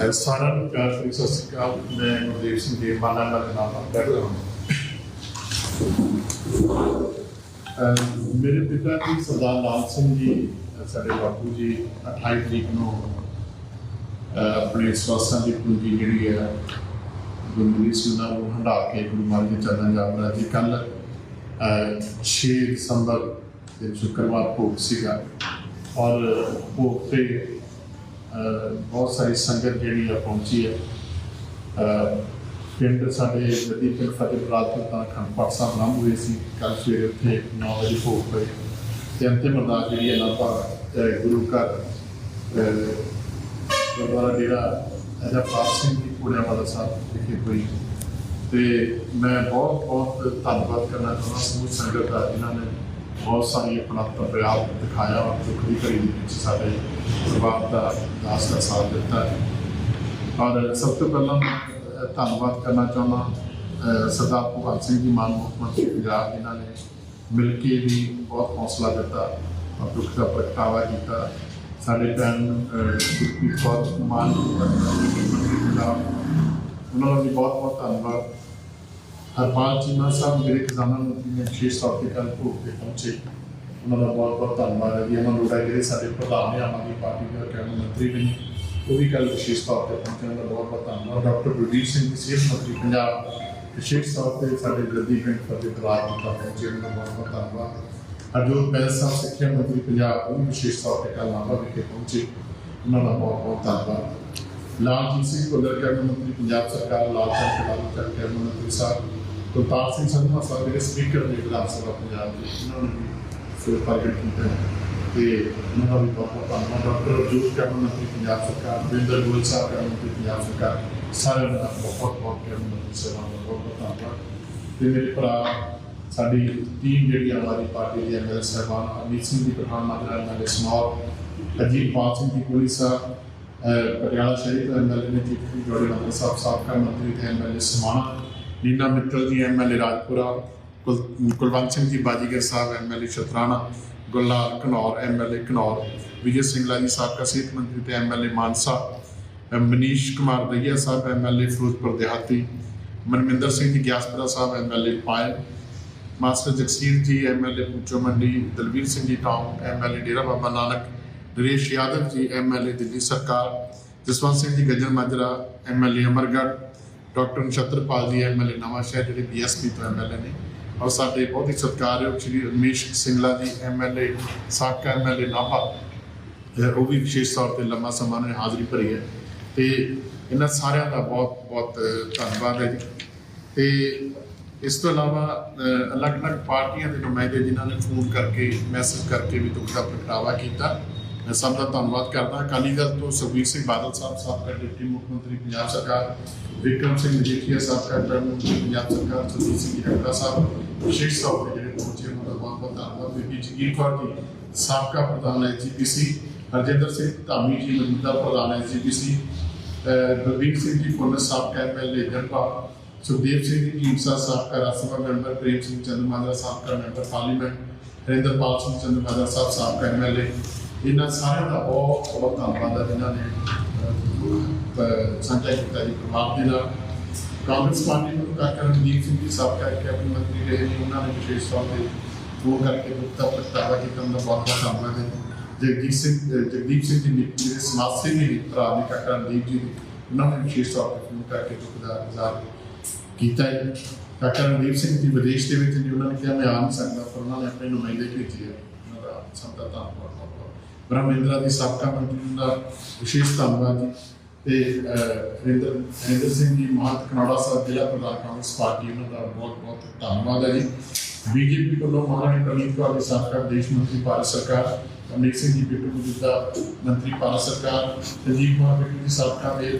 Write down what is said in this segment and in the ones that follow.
ਸਾਰਿਆਂ ਨੂੰ ਪਿਆਰ ਭਰੀ ਸਤਿ ਸ਼੍ਰੀ ਅਕਾਲ। ਮੈਂ ਗੁਰਦੇਵ ਸਿੰਘ ਜੀ ਮਾਨਾ ਦਾ ਨਾਮ ਬੈਠਦਾ ਹਾਂ। ਮੇਰੇ ਪਿਤਾ ਜੀ ਸਰਦਾਰ ਲਾਲ ਸਿੰਘ ਜੀ ਸਾਡੇ ਬਾਪੂ ਜੀ 28 ਤਰੀਕ ਨੂੰ ਆਪਣੇ ਸਵਾਸਾਂ ਦੀ ਪੂੰਜੀ ਜਿਹੜੀ ਹੈ ਗੁਰੂ ਸਿੰਘਾਂ ਨੂੰ ਹੰਡਾ ਕੇ ਗੁਰੂ ਮਹਾਰਾਜ ਦੇ ਚਰਨਾਂ ਜਾਵਰਾ ਜੀ ਕੱਲ 6 ਦਸੰਬਰ ਦੇ ਸ਼ੁੱਕਰਵਾਰ ਭੋਗ ਸੀਗਾ। ਔਰ ਭੋਗ ਤੇ ਬਹੁਤ ਸਾਰੀ ਸੰਗਤ ਜਿਹੜੀ ਆ ਪਹੁੰਚੀ ਹੈ। ਪਿੰਡ ਸਾਡੇ ਜਦੀ ਪਿੰਡ ਫਤਿਹਪੁਰ ਤੋਂ ਤਾਂ ਖੰਡ ਪਾਠ ਸਾਹਿਬ ਨਾਮ ਹੋਏ ਸੀ। ਕੱਲ ਸਵੇਰੇ ਉੱਥੇ 9 ਵਜੇ ਭੋਗ ਪਏ। ਤੇ ਅੰਤਿਮ ਅਰਦਾਸ ਜਿਹੜੀ ਹੈ ਨਾ ਪਰ ਗੁਰੂ ਘਰ ਗੁਰਦੁਆਰਾ ਜਿਹੜਾ ਅਜਾ ਪਾਪ ਸਿੰਘ ਦੀ ਪੂਰਿਆ ਵਾਲਾ ਸਾਹਿਬ ਵਿਖੇ ਹੋਈ। ਤੇ ਮੈਂ ਬਹੁਤ ਬਹੁਤ ਧੰਨਵਾਦ ਕਰਨਾ ਚਾਹੁੰਦਾ ਸਮੂਹ ਸੰਗਤ ਦਾ ਜਿਨ੍ਹਾਂ ਨੇ ਬਹੁਤ ਸਾਰੀ ਆਪਣਾ ਪ੍ਰਯਾਸ ਦਿਖਾਇਆ ਔਰ ਦੁੱਖ ਦੀ ਘੜੀ ਦੇ ਵਿੱਚ ਸਾਡੇ ਪਰਿਵਾਰ ਦਾ ਦਾਸ ਦਾ ਸਾਥ ਦਿੱਤਾ ਔਰ ਸਭ ਤੋਂ ਪਹਿਲਾਂ ਮੈਂ ਧੰਨਵਾਦ ਕਰਨਾ ਚਾਹੁੰਦਾ ਸਰਦਾਰ ਭਗਵੰਤ ਸਿੰਘ ਜੀ ਮਾਨ ਮੁੱਖ ਮੰਤਰੀ ਪੰਜਾਬ ਜਿਨ੍ਹਾਂ ਨੇ ਮਿਲ ਕੇ ਵੀ ਬਹੁਤ ਹੌਸਲਾ ਦਿੱਤਾ ਔਰ ਦੁੱਖ ਦਾ ਪ੍ਰਗਟਾਵਾ ਕੀਤਾ। ਸਾਡੇ ਭੈਣ ਅਹ, ਗੁਰਪ੍ਰੀਤ ਕੌਰ ਮਾਨ ਮੰਤਰੀ ਪੰਜਾਬ ਉਹਨਾਂ ਦਾ ਵੀ ਬਹੁਤ ਬਹੁਤ ਧੰਨਵਾਦ। ਹਰਪਾਲ ਚੀਮਾ ਸਾਹਿਬ ਮੇਰੇ ਖਜ਼ਾਨਾ ਮੰਤਰੀ ਨੇ ਵਿਸ਼ੇਸ਼ ਤੌਰ ਤੇ ਕੱਲ ਭੋਗ ਤੇ ਪਹੁੰਚੇ। ਉਹਨਾਂ ਦਾ ਬਹੁਤ ਬਹੁਤ ਧੰਨਵਾਦ ਹੈ ਜੀ ਅਮਨ ਲੋੜਾ ਜਿਹੜੇ ਸਾਡੇ ਪ੍ਰਧਾਨ ਨੇ, ਆਮ ਆਦਮੀ ਪਾਰਟੀ ਦੇ ਕੈਬਨਿਟ ਮੰਤਰੀ ਵੀ ਨੇ, ਉਹ ਵੀ ਕੱਲ ਵਿਸ਼ੇਸ਼ ਤੌਰ ਤੇ ਪਹੁੰਚੇ। ਉਹਨਾਂ ਦਾ ਬਹੁਤ ਬਹੁਤ ਧੰਨਵਾਦ। ਡਾਕਟਰ ਗੁਰਦੀਪ ਸਿੰਘ ਜੀ, ਸਿਹਤ ਮੰਤਰੀ ਪੰਜਾਬ, ਵਿਸ਼ੇਸ਼ ਤੌਰ ਤੇ ਸਾਡੇ ਜੱਦੀ ਪਿੰਡ ਫਤਿਹ ਕਲਾਰ ਤੋਂ ਪਹੁੰਚੇ। ਉਹਨਾਂ ਦਾ ਬਹੁਤ ਬਹੁਤ ਧੰਨਵਾਦ। ਹਰਜੋਤ ਬੈਂਸ ਸਾਹਿਬ, ਸਿੱਖਿਆ ਮੰਤਰੀ ਪੰਜਾਬ, ਉਹ ਵੀ ਵਿਸ਼ੇਸ਼ ਤੌਰ ਤੇ ਕੱਲ ਨਾਭਾ ਵਿਖੇ ਪਹੁੰਚੇ। ਉਹਨਾਂ ਦਾ ਬਹੁਤ ਬਹੁਤ ਧੰਨਵਾਦ। ਲਾਲਜੀਤ ਸਿੰਘ ਭੁੱਲਰ, ਕੈਬਨਿਟ ਮੰਤਰੀ ਪੰਜਾਬ ਸਰਕਾਰ, ਲਾਲ ਸਿੰਘ ਕਲਾਲ ਕੈਬਨਿਟ ਮੰਤਰੀ ਸਾਹਿਬ। ਕੁਲਤਾਰ ਸਿੰਘ ਸੰਧਵਾ ਸਾਹਿਬ ਜਿਹੜੇ ਸਪੀਕਰ ਨੇ ਵਿਧਾਨ ਸਭਾ ਪੰਜਾਬ ਦੇ ਉਹਨਾਂ ਨੇ ਵੀ ਪ੍ਰਗਟ ਕੀਤਾ ਹੈ ਤੇ ਉਹਨਾਂ ਦਾ ਵੀ ਬਹੁਤ ਬਹੁਤ ਧੰਨਵਾਦ। ਡਾਕਟਰ ਅਜੂਤ ਕੈਬਨਿਟ ਮੰਤਰੀ ਪੰਜਾਬ ਸਰਕਾਰ ਵਿੰਦਰ ਗੋਇਲ ਸਾਹਿਬ ਕੈਬਨਿਟ ਮੰਤਰੀ ਪੰਜਾਬ ਸਰਕਾਰ, ਸਾਰਿਆਂ ਦਾ ਬਹੁਤ ਬਹੁਤ ਕੈਬਨਿਟ ਮੰਤਰੀ ਸਾਹਿਬਾਨ ਦਾ ਬਹੁਤ ਬਹੁਤ ਧੰਨਵਾਦ। ਤੇ ਮੇਰੇ ਭਰਾ, ਸਾਡੀ ਟੀਮ ਜਿਹੜੀ ਆਮ ਆਦਮੀ ਪਾਰਟੀ ਦੀ ਐਮਐਲਏ ਸਾਹਿਬਾਨ ਅਮਿਤ ਸਿੰਘ ਦੀ ਪ੍ਰਧਾਨ ਮੰਤਰੀ ਐਮਐਲਏ ਸਨੌਰ ਅਜੀਤ ਪਾਲ ਸਿੰਘ ਦੀ ਪੁਲਿਸ ਸਾਹਿਬ ਪਟਿਆਲਾ ਸ਼ਹਿਰੀ ਤੋਂ ਐਮਐਲਏ ਨੇ ਜੀ ਜੋੜੇ ਮੰਤਰੀ ਸਾਹਿਬ, ਸਾਬਕਾ ਮੰਤਰੀ ਤੇ ਐਮਐਲਏ ਸਮਾਣਾ ਨੀਨਾ ਮਿੱਤਲ ਜੀ ਐਮਐਲਏ ਰਾਜਪੁਰਾ ਕੁਲ- ਕੁਲਵੰਤ ਸਿੰਘ ਜੀ ਬਾਜੀਗਰ ਸਾਹਿਬ ਐਮਐਲਏ ਸ਼ਤਰਾਣਾ ਗੁਲਨਾਰ ਘਨੌਰ ਐਮਐਲਏ ਘਨੌਰ ਵਿਜੇ ਸਿੰਘਲਾ ਜੀ ਸਾਬਕਾ ਸਿਹਤ ਮੰਤਰੀ ਤੇ ਐਮਐਲਏ ਮਾਨਸਾ ਮਨੀਸ਼ ਕੁਮਾਰ ਦਈਆ ਸਾਹਿਬ ਐਮਐਲਏ ਫਿਰੋਜ਼ਪੁਰ ਦਿਹਾਤੀ Manwinder Singh ji Giaspura sahib MLA Payal master Jagsir ji MLA Pucho Mandi Dalvir Singh ji town MLA Dera Baba Nanak Naresh Yadav ji MLA Delhi ਸਰਕਾਰ Jaswant Singh ji Gajjan Majra MLA Amargarh doctor Nachhatarpal ji MLA ਨਵਾਂ ਸ਼ਹਿਰ, ਜਿਹੜੇ BSP ਤੋਂ MLA ਨੇ। ਔਰ ਸਾਡੇ ਬਹੁਤ ਹੀ ਸਤਿਕਾਰਯੋਗ ਸ਼੍ਰੀ ਰਮੇਸ਼ ਸਿੰਘਲਾ ਜੀ ਐਮਐਲਏ ਸਾਬਕਾ ਐਮਐਲਏ ਨਾਭਾ। ਅਹ ਉਹ ਵੀ ਵਿਸ਼ੇਸ਼ ਤੌਰ ਤੇ ਲੰਮਾ ਸਮਾਂ ਨੇ ਹਾਜ਼ਰੀ ਭਰੀ ਹੈ। ਤੇ ਇਹਨਾਂ ਸਾਰਿਆਂ ਦਾ ਬਹੁਤ ਬਹੁਤ ਧੰਨਵਾਦ ਹੈ ਜੀ। ਤੇ ਇਸ ਤੋਂ ਇਲਾਵਾ ਅਲੱਗ-ਅਲੱਗ ਪਾਰਟੀਆਂ ਦੇ ਨੁਮਾਇੰਦੇ ਜਿਨ੍ਹਾਂ ਨੇ ਫੋਨ ਕਰਕੇ, ਮੈਸੇਜ ਕਰਕੇ ਵੀ ਦੁੱਖ ਦਾ ਪ੍ਰਗਟਾਵਾ ਕੀਤਾ ਮੈਂ ਸਭ ਦਾ ਧੰਨਵਾਦ ਕਰਦਾ ਅਕਾਲੀ ਦਲ ਤੋਂ ਸੁਖਬੀਰ ਸਿੰਘ ਬਾਦਲ ਸਾਹਿਬ ਸਾਬਕਾ ਡਿਪਟੀ ਮੁੱਖ ਮੰਤਰੀ ਪੰਜਾਬ ਸਰਕਾਰ ਵਿਕਰਮ ਸਿੰਘ ਮਜੀਠੀਆ ਸਾਬਕਾ ਪ੍ਰਧਾਨ ਮੰਤਰੀ ਪੰਜਾਬ ਸਰਕਾਰ ਸੁਖਬੀਰ ਸਿੰਘ ਰੰਗਾ ਸਾਹਿਬ ਵਿਸ਼ੇਸ਼ ਤੌਰ ਤੇ ਜਿਹੜੇ ਪਹੁੰਚੇ ਉਹਨਾਂ ਦਾ ਬਹੁਤ ਬਹੁਤ ਧੰਨਵਾਦ ਬੀਬੀ ਜਗੀਰ ਕੌਰ ਜੀ ਸਾਬਕਾ ਪ੍ਰਧਾਨ ਐਜੀਪੀਸੀ ਹਰਜਿੰਦਰ ਸਿੰਘ ਧਾਮੀ ਜੀ ਮੌਜੂਦਾ ਪ੍ਰਧਾਨ ਐਜੀਪੀਸੀ ਬਲਬੀਰ ਸਿੰਘ ਜੀ ਫੁੱਲਰ ਸਾਬਕਾ ਐਮਐਲਏ ਜਨਪਾ ਸੁਖਦੇਵ ਸਿੰਘ ਜੀ ਢੀਂਡਸਾ ਸਾਬਕਾ ਰਾਜ ਸਭਾ ਮੈਂਬਰ ਪ੍ਰੇਮ ਸਿੰਘ ਚੰਦਮਾਜਰਾ ਸਾਬਕਾ ਮੈਂਬਰ ਪਾਰਲੀਮੈਂਟ ਹਰਿੰਦਰਪਾਲ ਸਿੰਘ ਚੰਦਮਾਜਰਾ ਸਾਹਿਬ ਸਾਬਕਾ ਐਮਐਲਏ ਇਹਨਾਂ ਸਾਰਿਆਂ ਦਾ ਬਹੁਤ ਬਹੁਤ ਧੰਨਵਾਦ ਹੈ ਜਿਨ੍ਹਾਂ ਨੇ ਅਹ, ਸਾਂਝਾ ਕੀਤਾ ਜੀ ਪ੍ਰਭਾਵ ਦੇ ਨਾਲ ਕਾਂਗਰਸ ਪਾਰਟੀ ਨੂੰ ਕਾਕਾ ਰਣਜੀਤ ਸਿੰਘ ਜੀ ਸਾਬਕਾ ਕੈਬਨਿਟ ਮੰਤਰੀ ਰਹੇ ਨੇ ਉਹਨਾਂ ਨੇ ਵਿਸ਼ੇਸ਼ ਤੌਰ ਤੇ ਫੋਨ ਕਰਕੇ ਦੁੱਖ ਦਾ ਪ੍ਰਗਟਾਵਾ ਕੀਤਾ। ਉਹਨਾਂ ਦਾ ਬਹੁਤ ਬਹੁਤ ਧੰਨਵਾਦ ਹੈ। ਜਗਜੀਤ ਸਿੰਘ ਜਗਦੀਪ ਸਿੰਘ ਜੀ ਨੇ ਜਿਹੜੇ ਸਮਾਜ ਸੇਵੀ ਨੇ ਭਰਾ ਨੇ ਕਾਕਾ ਰਣਜੀਤ ਜੀ ਨੇ ਉਹਨਾਂ ਨੇ ਵਿਸ਼ੇਸ਼ ਤੌਰ ਤੇ ਫੋਨ ਕਰਕੇ ਦੁੱਖ ਦਾ ਇਜ਼ਹਾਰ ਕੀਤਾ ਹੈ। ਕਾਕਾ ਰਣਦੀਪ ਸਿੰਘ ਜੀ ਵਿਦੇਸ਼ ਦੇ ਵਿੱਚ ਨੇ ਉਹਨਾਂ ਨੇ ਕਿਹਾ ਮੈਂ ਆ ਨਹੀਂ ਸਕਦਾ ਪਰ ਉਹਨਾਂ ਨੇ ਆਪਣੇ ਨੁਮਾਇੰਦੇ ਭੇਜੇ ਆ ਉਹਨਾਂ ਦਾ ਸਭ ਦਾ ਧੰਨਵਾਦ ਬ੍ਰਹਮਿੰਦਰਾ ਦੀ ਸਾਬਕਾ ਮੰਤਰੀ ਦਾ ਵਿਸ਼ੇਸ਼ ਧੰਨਵਾਦ ਜੀ। ਤੇ ਅਹ, ਹਰਿੰਦਰ ਹਰਿੰਦਰ ਸਿੰਘ ਜੀ ਮਹਾਤ ਕਨੌੜਾ ਸਾਹਿਬ ਜ਼ਿਲ੍ਹਾ ਪ੍ਰਧਾਨ ਕਾਂਗਰਸ ਪਾਰਟੀ ਉਹਨਾਂ ਦਾ ਬਹੁਤ ਬਹੁਤ ਧੰਨਵਾਦ ਹੈ ਜੀ। ਬੀਜੇਪੀ ਵੱਲੋਂ ਮਹਾਰਾਣੀ ਪ੍ਰਨੀਤ ਕੌਰ ਦੀ ਸਾਬਕਾ ਵਿਦੇਸ਼ ਮੰਤਰੀ ਭਾਰਤ ਸਰਕਾਰ ਅਮਰੀਕ ਸਿੰਘ ਜੀ ਬਿੱਟੂ ਮੌਜੂਦਾ ਮੰਤਰੀ ਭਾਰਤ ਸਰਕਾਰ ਸੰਜੀਵ ਕੁਮਾਰ ਬਿੱਟੂ ਜੀ ਸਾਬਕਾ ਮੇਅਰ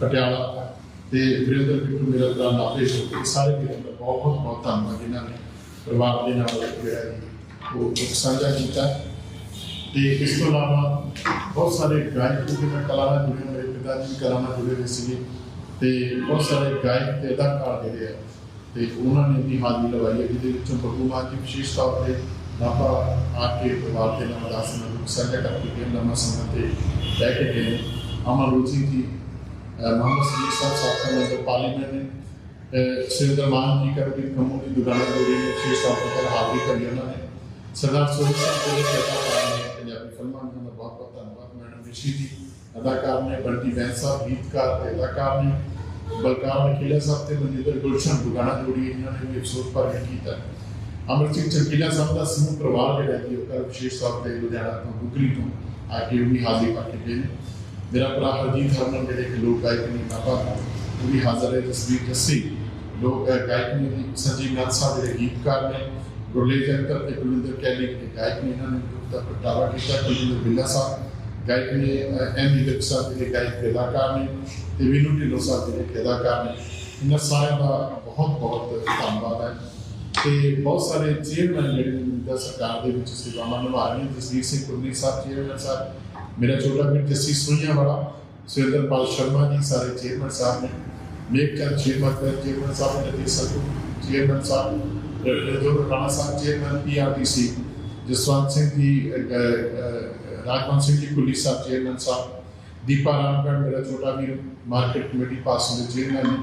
ਪਟਿਆਲਾ। ਤੇ ਵੀਰੇਂਦਰ ਬਿੱਟੂ ਮੇਰਾ ਦਾ ਨਾਪੇ ਇਹ ਸਾਰੇ ਵੀਰਾਂ ਦਾ ਬਹੁਤ ਬਹੁਤ ਧੰਨਵਾਦ ਜਿਨ੍ਹਾਂ ਨੇ ਪਰਿਵਾਰ ਦੇ ਨਾਲ ਜਿਹੜਾ ਹੈ ਉਹ ਸਾਂਝਾ ਕੀਤਾ। ਤੇ ਇਸ ਤੋਂ ਇਲਾਵਾ ਬਹੁਤ ਸਾਰੇ ਗਾਇਕ ਜਿਹੜੇ ਕਲਾ ਨਾਲ ਜੁੜੇ ਮੇਰੇ ਪਿਤਾ ਜੀ ਕਲਾ ਨਾਲ ਜੁੜੇ ਹੋਏ ਸੀਗੇ ਤੇ ਬਹੁਤ ਸਾਰੇ ਗਾਇਕ ਤੇ ਅਦਾਕਾਰ ਜਿਹੜੇ ਆ, ਤੇ ਉਹਨਾਂ ਨੇ ਵੀ ਹਾਜ਼ਰੀ ਲਵਾਈ ਹੈ, ਜਿਹਦੇ ਵਿੱਚੋਂ ਬੱਬੂ ਮਾਨ ਜੀ ਵਿਸ਼ੇਸ਼ ਤੌਰ ਤੇ ਨਾਪਾ ਆ ਕੇ ਪਰਿਵਾਰ ਦੇ ਨਾਲ ਅਰਦਾਸ ਨਾਲ ਦੁੱਖ ਸਾਂਝਾ ਕਰਕੇ ਗਏ ਲੰਮਾ ਸਮਾਂ ਤੇ ਰਹਿ ਕੇ ਗਏ ਅਮਰ ਰੋਜੀ ਜੀ ਅਹ, ਮੁਹੰਮਦ ਸਦੀਕ ਸਾਹਿਬ ਸਾਬਕਾ ਮੈਂਬਰ ਪਾਰਲੀਮੈਂਟ ਨੇ, ਅਹ ਸੁਰਿੰਦਰ ਮਾਨ ਜੀ ਕਰਕੇ ਵੀ ਕੰਮੋਂ ਦੀ ਦੁਕਾਨਾਂ ਜੋੜੀ ਨੇ ਸ਼ੀਸ਼ ਸਾਹਿਬ ਹਾਜ਼ਰੀ ਕਰੀ ਉਹਨਾਂ ਨੇ। ਸਰਦਾਰ ਸੋਹਣ ਸਾਹਿਬ ਜਿਹੜੇ ਖੇਤਾਂ ਨੇ ਪੰਜਾਬੀ ਫਿਲਮਾਂ ਦਾ ਬਹੁਤ ਬਹੁਤ ਧੰਨਵਾਦ ਮੈਡਮ ਰਿਸ਼ੀ ਜੀ ਅਦਾਕਾਰ ਨੇ ਬੰਟੀ ਬੈਂਸ ਸਾਹਿਬ ਗੀਤਕਾਰ ਤੇ ਅਦਾਕਾਰ ਨੇ ਬਲਕਾਰ ਨਕੀਲਾ ਸਾਹਿਬ ਤੇ ਮਨਿੰਦਰ ਗੁਲਸ਼ਨ ਦੁਕਾਨਾਂ ਜੋੜੀ ਇਹਨਾਂ ਨੇ ਵੀ ਅਫਸੋਸ ਪਰ ਕੀਤਾ ਅਮਰ ਸਿੰਘ ਚਰਕੀਲਾ ਸਾਹਿਬ ਦਾ ਸਮੂਹ ਪਰਿਵਾਰ ਜਿਹੜਾ ਕਿ ਉਹ ਕੱਲ੍ਹ ਵਿਸ਼ੇਸ਼ ਤੌਰ ਤੇ ਲੁਧਿਆਣਾ ਤੋਂ ਗੁਗਲੀ ਤੋਂ ਆ ਕੇ ਉਹ ਵੀ ਹਾਜ਼ਰੀ ਪਾ ਕੇ ਗਏ ਨੇ ਮੇਰਾ ਭਰਾ ਹਰਜੀਤ ਹਰਮਨ ਜਿਹੜੇ ਕਿ ਲੋਕ ਗਾਇਕ ਨੇ ਨਾਭਾ ਤੋਂ ਉਹ ਵੀ ਹਾਜ਼ਰ ਹੈ ਜਸਵੀਰ ਜੱਸੀ ਲੋਕ ਅਹ, ਗਾਇਕ ਨੇ ਜੀ ਸੰਜੀਵ ਨਾਥ ਸਾਹਿਬ ਜਿਹੜੇ ਗੀਤਕਾਰ ਨੇ ਗੁਰਲੇਜ ਅੰਕਰ ਤੇ ਕੁਲਿੰਦਰ ਕੈਲੀ ਜਿਹੜੇ ਗਾਇਕ ਨੇ ਇਹਨਾਂ ਨੇ ਦੁੱਖ ਦਾ ਪ੍ਰਗਟਾਵਾ ਕੀਤਾ ਕੁਲਿੰਦਰ ਬਿੱਲਾ ਸਾਹਿਬ ਗਾਇਕ ਨੇ ਐਮ ਵਿਰਕ ਸਾਹਿਬ ਜਿਹੜੇ ਗਾਇਕ ਤੇ ਅਦਾਕਾਰ ਨੇ ਤੇ ਵਿਨੂ ਢਿੱਲੋਂ ਸਾਹਿਬ ਜਿਹੜੇ ਕਿ ਅਦਾਕਾਰ ਨੇ ਇਹਨਾਂ ਸਾਰਿਆਂ ਦਾ ਬਹੁਤ ਬਹੁਤ ਧੰਨਵਾਦ ਹੈ ਤੇ ਬਹੁਤ ਸਾਰੇ ਚੇਅਰਮੈਨ ਜਿਹੜੇ ਨੇ ਮੌਜੂਦਾ ਸਰਕਾਰ ਦੇ ਵਿੱਚ ਸੇਵਾਵਾਂ ਨਿਭਾ ਰਹੇ ਨੇ ਜਸਵੀਰ ਸਿੰਘ ਕੁਰਨੀ ਸਾਹਿਬ ਚੇਅਰਮੈਨ ਸਾਹਿਬ ਮੇਰਾ ਛੋਟਾ ਵੀਰ ਜੱਸੀ ਸੋਈਆਂ ਵਾਲਾ ਸੁਰਿੰਦਰਪਾਲ ਸ਼ਰਮਾ ਜੀ ਸਾਰੇ ਚੇਅਰਮੈਨ ਸਾਹਿਬ ਨੇ ਮੇਕਚੰਦ ਚੇਅਰਮੈਨ ਕਰ ਚੇਅਰਮੈਨ ਸਾਹਿਬ ਨੇ ਜੀ ਸਤੂ ਚੇਅਰਮੈਨ ਸਾਹਿਬ ਰਜੋਰ ਰਾਣਾ ਸਾਹਿਬ ਚੇਅਰਮੈਨ ਪੀਆਰਟੀਸੀ ਜਸਵੰਤ ਸਿੰਘ ਜੀ ਰਾਜਵੰਤ ਸਿੰਘ ਜੀ ਕੁੱਲੀ ਸਾਹਿਬ ਚੇਅਰਮੈਨ ਸਾਹਿਬ ਦੀਪਾ ਰਾਮਗੜ ਮੇਰਾ ਛੋਟਾ ਵੀਰ ਮਾਰਕੀਟ ਕਮੇਟੀ ਪਾਸ ਦੇ ਚੇਅਰਮੈਨ ਨੇ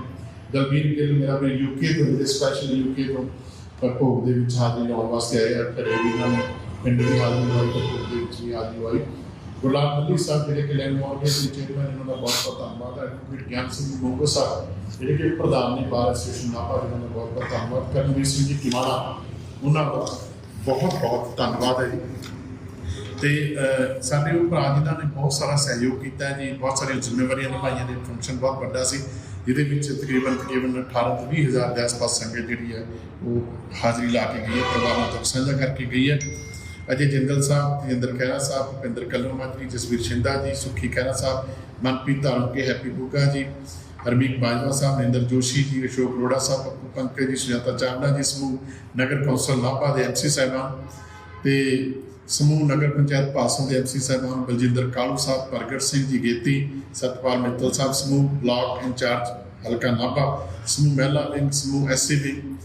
ਦਲਬੀਰ ਗਿੱਲ ਮੇਰਾ ਵੀ ਯੂਕੇ ਤੋਂ ਜਿਹੜੇ ਸਪੈਸ਼ਲ ਯੂਕੇ ਤੋਂ ਭੋਗ ਦੇ ਵਿੱਚ ਹਾਜ਼ਰੀ ਲਾਉਣ ਵਾਸਤੇ ਆਏ ਆ ਘਰੇ ਵੀ ਇਹਨਾਂ ਪਿੰਡ ਦੀ ਹਾਜ਼ਰੀ ਲਾਈ ਤੇ ਦੇ ਵਿੱਚ ਵੀ ਹਾਜ਼ਰੀ ਲਾਈ ਗੁਲਾਮ ਅਲੀ ਸਾਹਿਬ ਜਿਹੜੇ ਕਿ ਲੈਂਡ ਮਾਰਕੀਟ ਦੇ ਚੇਅਰਮੈਨ ਇਹਨਾਂ ਦਾ ਬਹੁਤ ਬਹੁਤ ਧੰਨਵਾਦ ਹੈ। ਐਡਵੋਕੇਟ ਗਿਆਨ ਸਿੰਘ ਮੋਗੋ ਸਾਹਿਬ, ਜਿਹੜੇ ਕਿ ਪ੍ਰਧਾਨ ਨੇ ਬਾਰ ਐਸੋਸੀਏਸ਼ਨ ਨਾਪਾ ਇਹਨਾਂ ਦਾ ਬਹੁਤ ਬਹੁਤ ਧੰਨਵਾਦ ਕਰਨਵੀਰ ਸਿੰਘ ਜੀ ਕਿਮਾਣਾ ਉਹਨਾਂ ਦਾ ਬਹੁਤ ਬਹੁਤ ਧੰਨਵਾਦ ਹੈ ਜੀ। ਤੇ ਸਾਡੇ ਉਹ ਭਰਾ ਜਿਨ੍ਹਾਂ ਨੇ ਬਹੁਤ ਸਾਰਾ ਸਹਿਯੋਗ ਕੀਤਾ ਜੀ, ਬਹੁਤ ਸਾਰੀਆਂ ਜ਼ਿੰਮੇਵਾਰੀਆਂ ਨਿਭਾਈਆਂ ਨੇ। ਫੰਕਸ਼ਨ ਬਹੁਤ ਵੱਡਾ ਸੀ, ਜਿਹਦੇ ਵਿੱਚ ਤਕਰੀਬਨ ਤਕਰੀਬਨ 18 ਤੋਂ 20 ਹਜ਼ਾਰ ਦੇ ਆਸ-ਪਾਸ ਸੰਗਤ ਜਿਹੜੀ ਹੈ, ਉਹ ਹਾਜ਼ਰੀ ਲਾ ਕੇ ਗਈ ਹੈ, ਪਰਿਵਾਰਾਂ ਤੋਂ ਸਾਂਝਾ ਕਰਕੇ ਗਈ ਹੈ। ਅਜੇ ਜਿੰਦਲ ਸਾਹਿਬ ਤੇਜਿੰਦਰ ਖਹਿਰਾ ਸਾਹਿਬ, ਭੁਪਿੰਦਰ ਕੱਲੂ ਮਾਜਰੀ ਜਸਵੀਰ ਸ਼ਿੰਦਾ ਜੀ, ਸੁਖੀ ਖਹਿਰਾ ਸਾਹਿਬ, ਮਨਪ੍ਰੀਤ ਧਾਰਮਕੇ ਹੈਪੀ ਬੁੱਗਾ ਜੀ, ਹਰਮੀਤ ਬਾਜਵਾ ਸਾਹਿਬ ਨਿੰਦਰ ਜੋਸ਼ੀ ਜੀ, ਅਸ਼ੋਕ ਅਰੋੜਾ ਸਾਹਿਬ, ਪੱਪੂ ਪੰਕਜ ਜੀ, ਸੁਜਾਤਾ ਚਾਵਲਾ ਜੀ, ਸਮੂਹ ਨਗਰ ਕੌਂਸਲ ਨਾਭਾ ਦੇ ਐਮਸੀ ਸਾਹਿਬਾਨ ਤੇ ਸਮੂਹ ਨਗਰ ਪੰਚਾਇਤ ਪਾਸੋਂ ਦੇ ਐਮਸੀ ਸਾਹਿਬਾਨ ਬਲਜਿੰਦਰ ਕਾਲੂ ਸਾਹਿਬ, ਪ੍ਰਗਟ ਸਿੰਘ ਜੀ ਗੇਤੀ, ਸਤਪਾਲ ਮਿੱਤਲ ਸਾਹਿਬ, ਸਮੂਹ ਬਲਾਕ ਇੰਚਾਰਜ ਹਲਕਾ ਨਾਭਾ, ਸਮੂਹ ਮਹਿਲਾ ਵਿੰਗ ਸਮੂਹ ਐਸਸੀ ਵਿੰਗ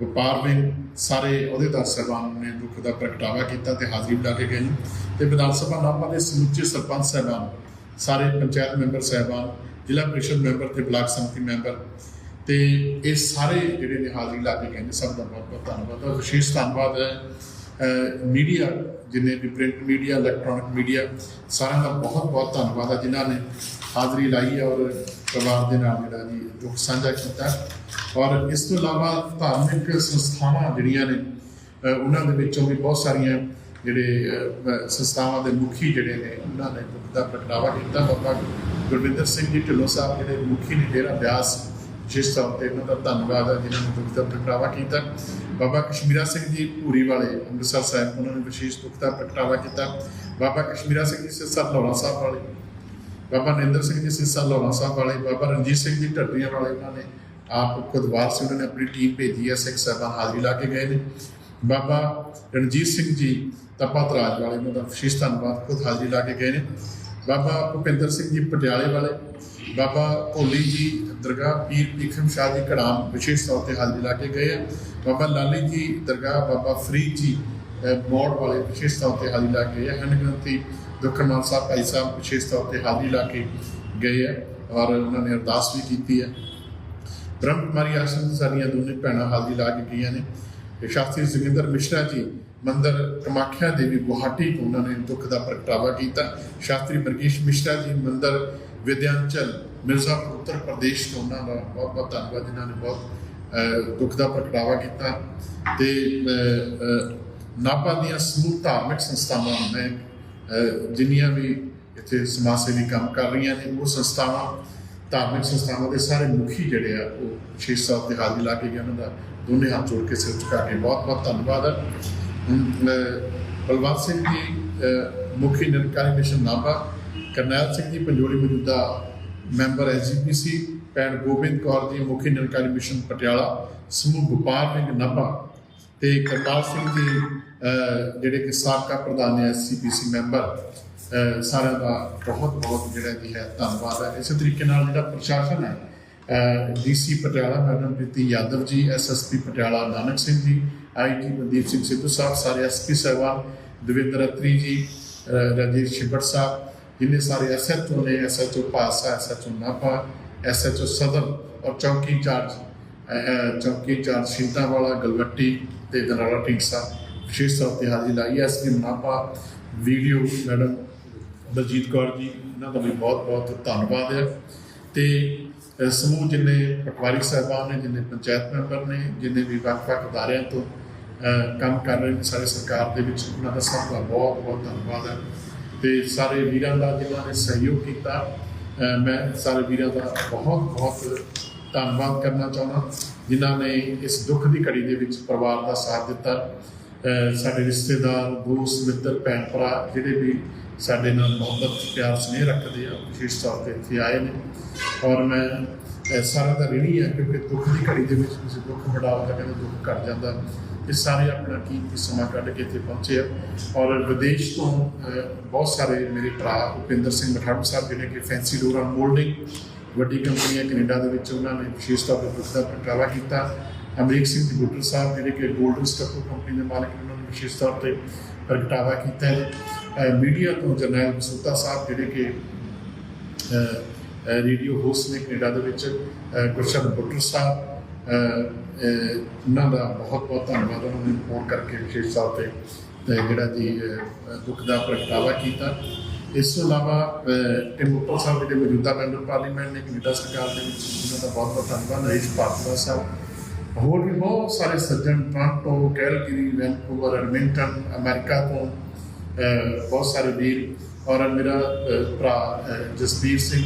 ਵਪਾਰ ਵਿੰਗ ਸਾਰੇ ਅਹੁਦੇਦਾਰ ਸਾਹਿਬਾਨ ਨੇ ਦੁੱਖ ਦਾ ਪ੍ਰਗਟਾਵਾ ਕੀਤਾ ਤੇ ਹਾਜ਼ਰੀ ਲਾ ਕੇ ਗਏ ਨੇ। ਤੇ ਵਿਧਾਨ ਸਭਾ ਨਾਭਾ ਦੇ ਸਮੁੱਚੇ ਸਰਪੰਚ ਸਾਹਿਬਾਨ, ਸਾਰੇ ਪੰਚਾਇਤ ਮੈਂਬਰ ਸਾਹਿਬਾਨ, ਜ਼ਿਲ੍ਹਾ ਪ੍ਰੀਸ਼ਦ ਮੈਂਬਰ ਤੇ ਬਲਾਕ ਸੰਮਤੀ ਮੈਂਬਰ, ਤੇ ਇਹ ਸਾਰੇ ਜਿਹੜੇ ਨੇ ਹਾਜ਼ਰੀ ਲਾ ਕੇ ਗਏ ਨੇ। ਸਭ ਦਾ ਬਹੁਤ ਬਹੁਤ ਧੰਨਵਾਦ। ਔਰ ਵਿਸ਼ੇਸ਼ ਧੰਨਵਾਦ ਹੈ ਮੀਡੀਆ, ਜਿੰਨੇ ਵੀ ਪ੍ਰਿੰਟ ਮੀਡੀਆ, ਇਲੈਕਟ੍ਰੋਨਿਕ ਮੀਡੀਆ, ਸਾਰਿਆਂ ਦਾ ਬਹੁਤ ਬਹੁਤ ਧੰਨਵਾਦ ਹੈ ਜਿਨ੍ਹਾਂ ਨੇ ਹਾਜ਼ਰੀ ਲਾਈ ਔਰ ਪਰਿਵਾਰ ਦੇ ਨਾਲ ਜਿਹੜਾ ਜੀ ਦੁੱਖ ਸਾਂਝਾ ਕੀਤਾ ਔਰ ਇਸ ਤੋਂ ਇਲਾਵਾ ਧਾਰਮਿਕ ਸੰਸਥਾਵਾਂ ਜਿਹੜੀਆਂ ਨੇ ਉਹਨਾਂ ਦੇ ਵਿੱਚੋਂ ਵੀ ਬਹੁਤ ਸਾਰੀਆਂ ਜਿਹੜੇ ਸੰਸਥਾਵਾਂ ਦੇ ਮੁਖੀ ਜਿਹੜੇ ਨੇ, ਉਹਨਾਂ ਨੇ ਦੁੱਖ ਦਾ ਪ੍ਰਗਟਾਵਾ ਕੀਤਾ। ਬਾਬਾ ਗੁਰਵਿੰਦਰ ਸਿੰਘ ਜੀ ਢਿੱਲੋਂ ਸਾਹਿਬ ਜਿਹੜੇ ਮੁਖੀ ਨੇ, ਡੇਰਾ ਬਿਆਸ, ਜਿਸ ਤੌਰ ਤੇ ਉਹਨਾਂ ਦਾ ਧੰਨਵਾਦ ਹੈ, ਜਿਨ੍ਹਾਂ ਨੇ ਦੁੱਖ ਦਾ ਪ੍ਰਗਟਾਵਾ ਕੀਤਾ। ਬਾਬਾ ਕਸ਼ਮੀਰਾ ਸਿੰਘ ਜੀ ਭੂਰੀ ਵਾਲੇ, ਅੰਮ੍ਰਿਤਸਰ ਸਾਹਿਬ, ਉਹਨਾਂ ਨੇ ਵਿਸ਼ੇਸ਼ ਦੁੱਖ ਦਾ ਪ੍ਰਗਟਾਵਾ ਕੀਤਾ। ਬਾਬਾ ਕਸ਼ਮੀਰਾ ਸਿੰਘ ਜੀ, ਸਿਰਸਾ ਲੋੜਾ ਸਾਹਿਬ ਵਾਲੇ ਬਾਬਾ ਨਰਿੰਦਰ ਸਿੰਘ ਜੀ ਸਿਰਸਾ ਲੋੜਾ ਸਾਹਿਬ ਵਾਲੇ, ਬਾਬਾ ਰਣਜੀਤ ਸਿੰਘ ਜੀ ਢੱਡੀਆਂ ਵਾਲੇ, ਉਹਨਾਂ ਨੇ ਆਪ ਖੁਦਵਾਰ ਸਿੰਘ ਨੇ ਆਪਣੀ ਟੀਮ ਭੇਜੀ ਹੈ ਸਿੱਖ ਸਾਹਿਬਾਨ ਹਾਜ਼ਰੀ ਲਾ ਕੇ ਗਏ ਨੇ। ਬਾਬਾ ਰਣਜੀਤ ਸਿੰਘ ਜੀ ਤਪਾਤਰਾਜ ਵਾਲੇ, ਉਹਨਾਂ ਦਾ ਵਿਸ਼ੇਸ਼ ਧੰਨਵਾਦ, ਖੁਦ ਹਾਜ਼ਰੀ ਲਾ ਕੇ ਗਏ ਨੇ। ਬਾਬਾ ਭੁਪਿੰਦਰ ਸਿੰਘ ਜੀ ਪਟਿਆਲੇ ਵਾਲੇ, ਬਾਬਾ ਭੋਲੀ ਜੀ ਦਰਗਾਹ ਪੀਰ ਪੀਖਮ ਸ਼ਾਹ ਜੀ ਕੜਾਮ ਵਿਸ਼ੇਸ਼ ਤੌਰ ਤੇ ਹਾਜ਼ਰੀ ਲਾ ਕੇ ਗਏ ਆ। ਬਾਬਾ ਲਾਲੀ ਜੀ ਦਰਗਾਹ, ਬਾਬਾ ਫਰੀਦ ਜੀ ਮੋੜ ਵਾਲੇ ਵਿਸ਼ੇਸ਼ ਤੌਰ ਤੇ ਹਾਜ਼ਰੀ ਲਾ ਕੇ ਗਏ ਆ। ਹਨ ਗ੍ਰੰਥੀ ਦੁਖਨਮਾਨ ਸਾਹਿਬ ਭਾਈ ਸਾਹਿਬ ਵਿਸ਼ੇਸ਼ ਤੌਰ ਤੇ ਹਾਜ਼ਰੀ ਲਾ ਕੇ ਗਏ ਹੈ ਔਰ ਉਹਨਾਂ ਨੇ ਅਰਦਾਸ ਵੀ ਕੀਤੀ ਹੈ ਬ੍ਰਹਮ ਕੁਮਾਰੀ ਆਸ਼ਰਮ ਦੀ ਸਾਡੀਆਂ ਦੋਨੇ ਭੈਣਾਂ ਹਾਜ਼ਰੀ ਲਾ ਕੇ ਗਈਆਂ ਨੇ ਸ਼ਾਸਤਰੀ ਜੋਗਿੰਦਰ ਮਿਸ਼ਰਾ ਜੀ ਮੰਦਰ ਕਮਾਖਿਆ ਦੇਵੀ ਗੁਹਾਟੀ ਤੋਂ ਉਹਨਾਂ ਨੇ ਦੁੱਖ ਦਾ ਪ੍ਰਗਟਾਵਾ ਕੀਤਾ। ਸ਼ਾਸਤਰੀ ਬਰਗੇਸ਼ ਮਿਸ਼ਰਾ ਜੀ ਮੰਦਰ ਵਿਦਿਆਂਚਲ ਮਿਰਜ਼ਾਪੁਰ ਉੱਤਰ ਪ੍ਰਦੇਸ਼ ਤੋਂ ਉਹਨਾਂ ਦਾ ਬਹੁਤ ਬਹੁਤ ਧੰਨਵਾਦ, ਜਿਨ੍ਹਾਂ ਨੇ ਬਹੁਤ ਦੁੱਖ ਦਾ ਪ੍ਰਗਟਾਵਾ ਕੀਤਾ ਤੇ ਅਹ, ਨਾਭਾ ਦੀਆਂ ਸਮੂਹ ਧਾਰਮਿਕ ਸੰਸਥਾਵਾਂ ਨੇ ਜਿੰਨੀਆਂ ਵੀ ਇੱਥੇ ਸਮਾਜ ਸੇਵੀ ਕੰਮ ਕਰ ਰਹੀਆਂ ਨੇ ਉਹ ਸੰਸਥਾਵਾਂ ਧਾਰਮਿਕ ਸੰਸਥਾਵਾਂ ਦੇ ਸਾਰੇ ਮੁਖੀ ਜਿਹੜੇ ਆ ਉਹ ਵਿਸ਼ੇਸ਼ ਤੌਰ ਤੇ ਹਾਜ਼ਰੀ ਲਾ ਕੇ ਗਏ ਉਹਨਾਂ ਦਾ ਦੋਨੇ ਹੱਥ ਜੋੜ ਕੇ ਸਿਰ ਝੁਕਾ ਕੇ ਬਹੁਤ ਬਹੁਤ ਧੰਨਵਾਦ ਹੈ ਅਮ, ਬਲਵੰਤ ਸਿੰਘ ਜੀ ਮੁਖੀ ਨਿਰੰਕਾਰੀ ਮਿਸ਼ਨ ਨਾਭਾ ਕਰਨੈਲ ਸਿੰਘ ਜੀ ਪੰਜੋਲੀ ਮੌਜੂਦਾ ਮੈਂਬਰ ਐਸਜੀਪੀਸੀ ਭੈਣ ਗੋਬਿੰਦ ਕੌਰ ਜੀ ਮੁਖੀ ਨਿਰੰਕਾਰੀ ਮਿਸ਼ਨ ਪਟਿਆਲਾ ਸਮੂਹ ਗੋਪਾਲ ਸਿੰਘ ਨਾਭਾ ਤੇ ਕਰਤਾਰ ਸਿੰਘ ਜੀ ਜਿਹੜੇ ਕਿ ਸਾਬਕਾ ਪ੍ਰਧਾਨ ਨੇ ਐਸਜੀਪੀਸੀ ਮੈਂਬਰ ਸਾਰਿਆਂ ਦਾ ਬਹੁਤ ਬਹੁਤ ਜਿਹੜਾ ਜੀ ਹੈ ਧੰਨਵਾਦ ਹੈ। ਇਸੇ ਤਰੀਕੇ ਨਾਲ ਜਿਹੜਾ ਪ੍ਰਸ਼ਾਸਨ ਹੈ DC Patiala madam Preeti Yadav ji SSP Patiala Nanak Singh ji IT Mandeep Singh Sidhu sahib ਸਾਰੇ ਐਸਪੀ ਸਾਹਿਬਾਨ ਦਵਿੰਦਰ ਅਤਰੀ ਜੀ ਅਹ, ਰਾਜੇਸ਼ ਛਿੱਬੜ ਸਾਹਿਬ ਜਿੰਨੇ ਸਾਰੇ ਐਸਐਚਓ ਨੇ ਐਸਐਚਓ ਪਾਸਾ ਐਸਐਚਓ ਨਾਪਾ ਐਸਐਚਓ ਸਦਰ ਔਰ ਚੌਕੀ ਇੰਚਾਰਜ ਚੌਕੀ ਇੰਚਾਰਜ ਸ਼ਿੰਤਾ ਵਾਲਾ ਗਲਵੱਟੀ ਤੇ ਦਰਾਲਾ ਢੀਂਸਾ ਵਿਸ਼ੇਸ਼ ਤੌਰ ਤੇ ਹਾਜ਼ਰੀ ਲਾਈ ਐਸਪੀ ਨਾਪਾ ਵੀਡੀਓ ਮੈਡਮ ਬਲਜੀਤ ਕੌਰ ਜੀ, ਇਹਨਾਂ ਦਾ ਵੀ ਬਹੁਤ ਬਹੁਤ ਧੰਨਵਾਦ ਹੈ। ਤੇ ਸਮੂਹ ਜਿੰਨੇ ਪਟਵਾਰੀ ਸਾਹਿਬਾਨ ਨੇ, ਜਿੰਨੇ ਪੰਚਾਇਤ ਮੈਂਬਰ ਨੇ, ਜਿੰਨੇ ਵੀ ਵੱਖ-ਵੱਖ ਅਦਾਰਿਆਂ ਤੋਂ ਕੰਮ ਕਰ ਰਹੇ ਨੇ, ਸਾਰੇ ਸਰਕਾਰ ਦੇ ਵਿੱਚ, ਉਹਨਾਂ ਦਾ ਸਭ ਦਾ ਬਹੁਤ ਬਹੁਤ ਧੰਨਵਾਦ ਹੈ। ਤੇ ਸਾਰੇ ਵੀਰਾਂ ਦਾ ਜਿਨ੍ਹਾਂ ਨੇ ਸਹਿਯੋਗ ਕੀਤਾ ਮੈਂ ਸਾਰੇ ਵੀਰਾਂ ਦਾ ਬਹੁਤ ਬਹੁਤ ਧੰਨਵਾਦ ਕਰਨਾ ਚਾਹੁੰਦਾ। ਜਿਨ੍ਹਾਂ ਨੇ ਇਸ ਦੁੱਖ ਦੀ ਘੜੀ ਦੇ ਵਿੱਚ ਪਰਿਵਾਰ ਦਾ ਸਾਥ ਦਿੱਤਾ। ਸਾਡੇ ਰਿਸ਼ਤੇਦਾਰ ਦੋਸਤ ਮਿੱਤਰ ਭੈਣ ਭਰਾ ਜਿਹੜੇ ਵੀ ਸਾਡੇ ਨਾਲ ਮੁਹੱਬਤ ਪਿਆਰ ਸਨੇਹ ਰੱਖਦੇ ਆ ਵਿਸ਼ੇਸ਼ ਤੌਰ ਤੇ ਇੱਥੇ ਆਏ ਨੇ। ਔਰ ਮੈਂ ਅਹ, ਸਾਰਿਆਂ ਦਾ ਰਿਣੀ ਹੈ ਕਿਉਂਕਿ ਦੁੱਖ ਦੀ ਘੜੀ ਦੇ ਵਿੱਚ ਤੁਸੀਂ ਦੁੱਖ ਵਡਾਓ ਤਾਂ ਕਹਿੰਦੇ ਦੁੱਖ ਘਟ ਜਾਂਦਾ। ਇਹ ਸਾਰੇ ਆਪਣਾ ਕੀਮਤੀ ਸਮਾਂ ਕੱਢ ਕੇ ਇੱਥੇ ਪਹੁੰਚੇ ਆ। ਔਰ ਵਿਦੇਸ਼ ਤੋਂ ਬਹੁਤ ਸਾਰੇ ਮੇਰੇ ਭਰਾ ਉਪਿੰਦਰ ਸਿੰਘ ਮਠਾੜੂ ਸਾਹਿਬ ਜਿਹੜੇ ਕਿ ਫੈਂਸੀ ਡੋਰ ਮੋਲਡਿੰਗ ਵੱਡੀ ਕੰਪਨੀ ਹੈ ਕੈਨੇਡਾ ਦੇ ਵਿੱਚ ਉਹਨਾਂ ਨੇ ਵਿਸ਼ੇਸ਼ ਤੌਰ ਤੇ ਦੁੱਖ ਦਾ ਪ੍ਰਗਟਾਵਾ ਕੀਤਾ। ਅਮਰੀਕ ਸਿੰਘ ਜਗੂਟਰ ਸਾਹਿਬ ਜਿਹੜੇ ਕਿ ਗੋਲਡਨ ਸਟੱਕੋ ਕੰਪਨੀ ਦੇ ਮਾਲਕ ਨੇ, ਉਹਨਾਂ ਨੇ ਵਿਸ਼ੇਸ਼ ਤੌਰ ਤੇ ਪ੍ਰਗਟਾਵਾ ਕੀਤਾ ਹੈ। ਮੀਡੀਆ ਤੋਂ ਜਰਨੈਲ ਬਸੂਤਾ ਸਾਹਿਬ ਜਿਹੜੇ ਕਿ ਰੇਡੀਓ ਹੋਸਟ ਨੇ ਕੈਨੇਡਾ ਦੇ ਵਿੱਚ ਗੁਰਸ਼ਨ ਗੁਰਸ਼ਰਨ ਬੁੱਟਰ ਸਾਹਿਬ ਉਹਨਾਂ ਦਾ ਬਹੁਤ ਬਹੁਤ ਧੰਨਵਾਦ। ਉਹਨਾਂ ਨੇ ਫੋਨ ਕਰਕੇ ਵਿਸ਼ੇਸ਼ ਤੌਰ ਤੇ ਜਿਹੜਾ ਜੀ ਦੁੱਖ ਦਾ ਪ੍ਰਗਟਾਵਾ ਕੀਤਾ। ਇਸ ਤੋਂ ਇਲਾਵਾ ਅਹ, ਸਾਹਿਬ ਜਿਹੜੇ ਮੌਜੂਦਾ ਮੈਂਬਰ ਪਾਰਲੀਮੈਂਟ ਨੇ ਕੈਨੇਡਾ ਸਰਕਾਰ ਦੇ ਵਿੱਚ ਉਹਨਾਂ ਦਾ ਬਹੁਤ ਬਹੁਤ ਧੰਨਵਾਦ ਨਰੇਸ਼ ਭਾਰਤਵਾ ਸਾਹਿਬ। ਹੋਰ ਵੀ ਬਹੁਤ ਸਾਰੇ ਸੱਜਣ Toronto Calgary Vancouver Edmonton America ਤੋਂ ਬਹੁਤ ਸਾਰੇ ਵੀਰ ਔਰ ਮੇਰਾ ਭਰਾ ਅਹ, ਜਸਬੀਰ ਸਿੰਘ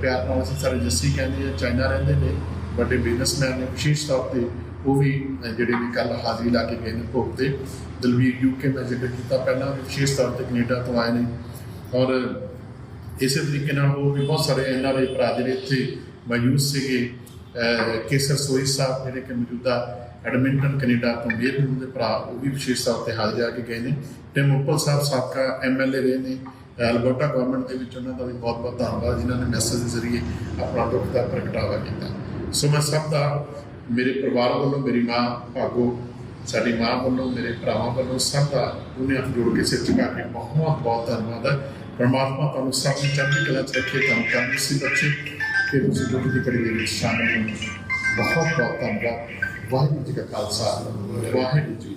ਪਿਆਰ ਨਾਲ ਅਸੀਂ ਸਾਰੇ ਜੱਸੀ ਕਹਿੰਦੇ ਆ ਚਾਈਨਾ ਰਹਿੰਦੇ ਨੇ ਵੱਡੇ ਬਿਜ਼ਨਸਮੈਨ ਨੇ ਵਿਸ਼ੇਸ਼ ਤੌਰ ਤੇ ਉਹ ਵੀ ਜਿਹੜੇ ਵੀ ਕੱਲ ਹਾਜ਼ਰੀ ਲਾ ਕੇ ਗਏ ਨੇ ਭੋਗ ਤੇ। ਦਲਵੀਰ ਯੂਕੇ ਮੈਂ ਜ਼ਿਕਰ ਕੀਤਾ ਪਹਿਲਾਂ ਵਿਸ਼ੇਸ਼ ਤੌਰ ਤੇ ਕੈਨੇਡਾ ਤੋਂ ਆਏ ਨੇ। ਔਰ ਇਸੇ ਤਰੀਕੇ ਨਾਲ ਉਹ ਵੀ ਬਹੁਤ ਸਾਰੇ ਐਨ ਆਰ ਦੇ ਭਰਾ ਜਿਹੜੇ ਇੱਥੇ ਮੌਜੂਦ ਸੀਗੇ ਕੇਸਰ ਸੋਈ ਸਾਹਿਬ ਜਿਹੜੇ ਕਿ ਮੌਜੂਦਾ ਐਡਮਿੰਟਨ ਕੈਨੇਡਾ ਤੋਂ ਮੇਰ ਦੇ ਭਰਾ, ਉਹ ਵੀ ਵਿਸ਼ੇਸ਼ ਤੌਰ ਤੇ ਹਾਜ਼ਰ ਆ ਕੇ ਗਏ ਨੇ ਟਿਮ ਉੱਪਲ ਸਾਹਿਬ ਸਾਬਕਾ ਐਮਐਲਏ ਰਹੇ ਨੇ। ਅਲਬਰਟਾ ਗਵਰਨਮੈਂਟ ਦੇ ਵਿੱਚ ਉਹਨਾਂ ਦਾ ਵੀ ਬਹੁਤ ਬਹੁਤ ਧੰਨਵਾਦ, ਜਿਨ੍ਹਾਂ ਨੇ ਮੈਸੇਜ ਦੇ ਜ਼ਰੀਏ ਆਪਣਾ ਦੁੱਖ ਦਾ ਪ੍ਰਗਟਾਵਾ ਕੀਤਾ। ਸੋ ਮੈਂ ਸਭ ਦਾ, ਮੇਰੇ ਪਰਿਵਾਰ ਵੱਲੋਂ, ਮੇਰੀ ਮਾਂ ਭਾਗੋ, ਸਾਡੀ ਮਾਂ ਵੱਲੋਂ, ਮੇਰੇ ਭਰਾਵਾਂ ਵੱਲੋਂ ਸਭ ਦਾ ਉਹਨੇ ਹੱਥ ਜੋੜ ਕੇ ਸਿਰ ਝੁਕਾ ਕੇ ਬਹੁਤ ਬਹੁਤ ਧੰਨਵਾਦ ਹੈ ਪਰਮਾਤਮਾ ਤੁਹਾਨੂੰ ਸਭ ਨੂੰ ਚੜ੍ਹਦੀ ਕਲਾ ਚ ਰੱਖੇ ਤੁਹਾਨੂੰ ਤੰਦਰੁਸਤੀ ਬਖਸ਼ੇ ਕਿ ਤੁਸੀਂ ਦੁੱਖ ਦੀ ਘੜੀ ਦੇ ਵਿੱਚ ਸ਼ਾਮਿਲ ਹੋ ਬਹੁਤ ਬਹੁਤ ਧੰਨਵਾਦ ਵਾਹਿਗੁਰੂ ਜੀ ਕਾ ਖਾਲਸਾ ਵਾਹਿਗੁਰੂ ਜੀ